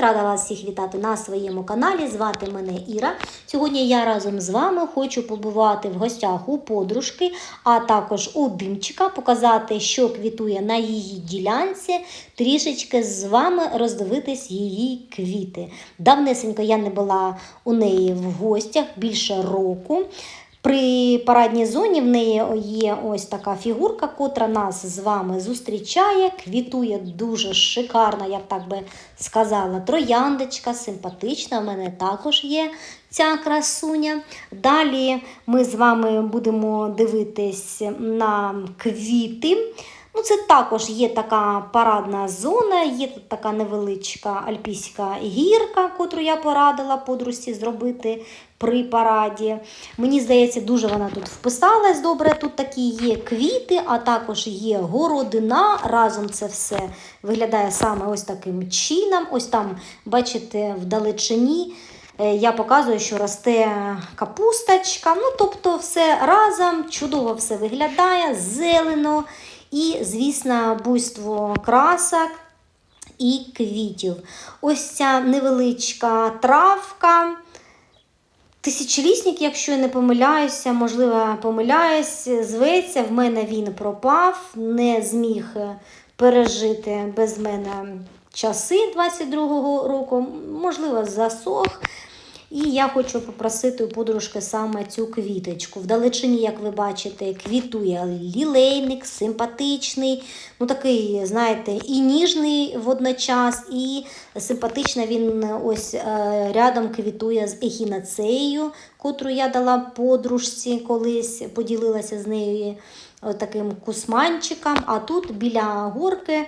Рада вас всіх вітати на своєму каналі. Звати мене Іра. Сьогодні я разом з вами хочу побувати в гостях у подружки, а також у димчика, показати, що квітує на її ділянці, трішечки з вами роздивитись її квіти. Давнесенько я не була у неї в гостях більше року. При парадній зоні в неї є ось така фігурка, котра нас з вами зустрічає. Квітує дуже шикарна, я б так би сказала, трояндочка, симпатична. У мене також є ця красуня. Далі ми з вами будемо дивитись на квіти. Ну, це також є така парадна зона, є тут така невеличка альпійська гірка, котру я порадила подружці зробити при параді. Мені здається, дуже вона тут вписалась добре. Тут такі є квіти, а також є городина. Разом це все виглядає саме ось таким чином. Ось там, бачите, вдалечині. е, Я показую, що росте капусточка. Ну, тобто, все разом чудово все виглядає, зелено і, звісно, буйство красок і квітів. Ось ця невеличка травка. Тисячолісник, якщо я не помиляюся, можливо, помиляюсь, зветься, в мене він пропав, не зміг пережити без мене часи 22-го року, можливо, засох. І я хочу попросити у подружки саме цю квіточку. Вдалечині, як ви бачите, квітує лілейник, симпатичний, ну такий, знаєте, і ніжний водночас, і симпатично він ось е, рядом квітує з ехінацеєю, котру я дала подружці колись, поділилася з нею таким кусманчиком. А тут біля горки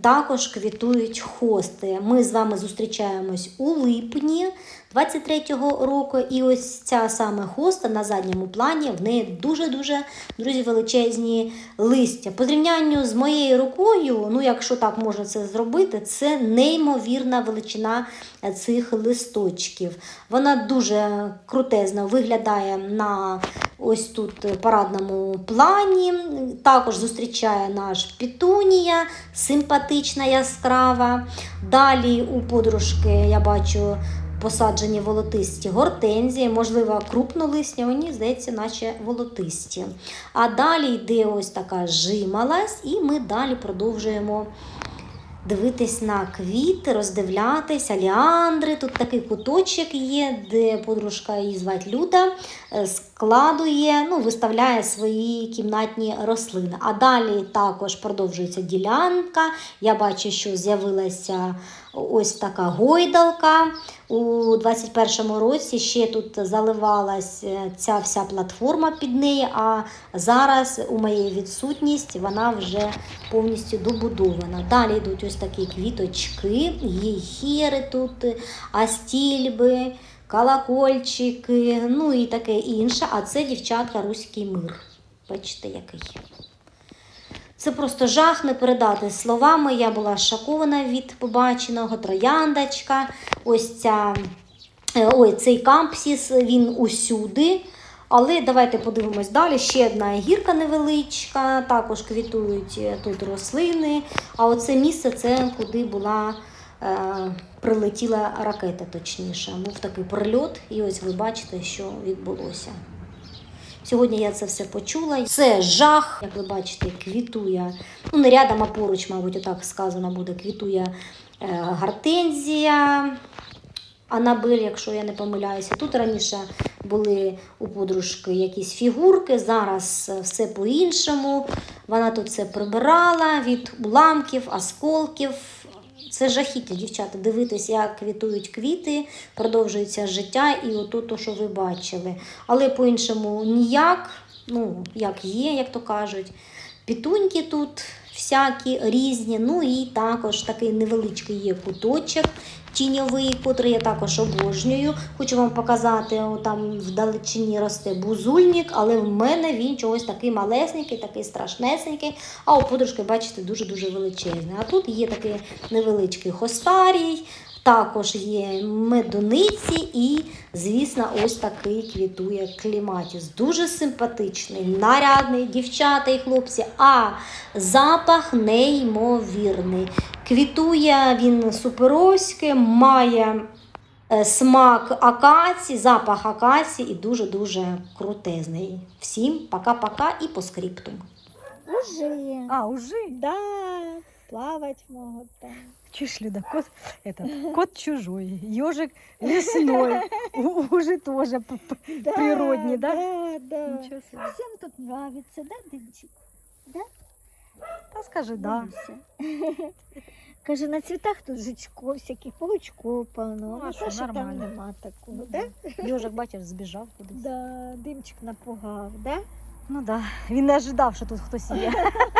також квітують хости. Ми з вами зустрічаємось у липні 23-го року. І ось ця саме хоста на задньому плані, в неї дуже-дуже друзі, величезні листя. По зрівнянню з моєю рукою, ну якщо так можна це зробити, це неймовірна величина цих листочків. Вона дуже крутезно виглядає на ось тут парадному плані. Також зустрічає наш пітунія, симпатична, яскрава. Далі у подружки я бачу посаджені волотисті гортензії, можливо, крупнолисні, мені здається, наче волотисті. А далі йде ось така жималась, і ми далі продовжуємо. Дивитись на квіти, роздивлятися, ліандри. Тут такий куточок є, де подружка її звати Люда, складує, ну, виставляє свої кімнатні рослини. А далі також продовжується ділянка. Я бачу, що з'явилася ось така гойдалка. У 21-му році ще тут заливалась е, ця вся платформа під неї, а зараз у моєї відсутність вона вже повністю добудована. Далі йдуть ось такі квіточки, гіхери тут, астільби, колокольчики, ну і таке інше. А це дівчатка Руський мир. Бачите, який. Це просто жах не передати словами. Я була шокована від побаченого трояндочка. Ось ця, е, ой, цей кампсіс, він усюди. Але давайте подивимось далі. Ще одна гірка невеличка, також квітують е, тут рослини. А оце місце це куди була е, прилетіла ракета, точніше. Був такий прильот, і ось ви бачите, що відбулося. Сьогодні я це все почула. Це жах, як ви бачите, квітує. Ну, не рядом, а поруч, мабуть, отак сказано буде, квітує е, гортензія. Анабель, якщо я не помиляюся. Тут раніше були у подружки якісь фігурки, зараз все по-іншому. Вона тут все прибирала від уламків, осколків. Це жахіття, дівчата, дивитись, як квітують квіти, продовжується життя, і ото то, що ви бачили. Але по-іншому ніяк, ну, як є, як то кажуть. Пітуньки тут всякі різні. Ну і також такий невеличкий є куточок тіньовий, котрий я також обожнюю. Хочу вам показати, о, там вдалечині росте бузульник, але в мене він чогось такий малесенький, такий страшнесенький. А у подружки, бачите, дуже-дуже величезний. А тут є такий невеличкий хостарій. Також є медуниці і, звісно, ось такий квітує кліматіс. Дуже симпатичний, нарядний, дівчата і хлопці, а запах неймовірний. Квітує він суперовськи, має е, смак акації, запах акації і дуже-дуже крутезний. Всім пока-пока і по скрипту. Уже. А, уже? Да, плавать могут там. Чушь, Люда, кот, этот, кот чужой, ежик лесной, уже тоже п- п- Да, да? Да. Всем тут нравится, да, Дымчик? Да скажи, да. Каже, на цвітах тут жучков всяких, паучков полно. Ну, а що, Саші там нормально. нема такого, да? Ежик, бачиш, збіжав кудись. Да, димчик напугав, да? Ну да, він не ожидав, що тут хтось є.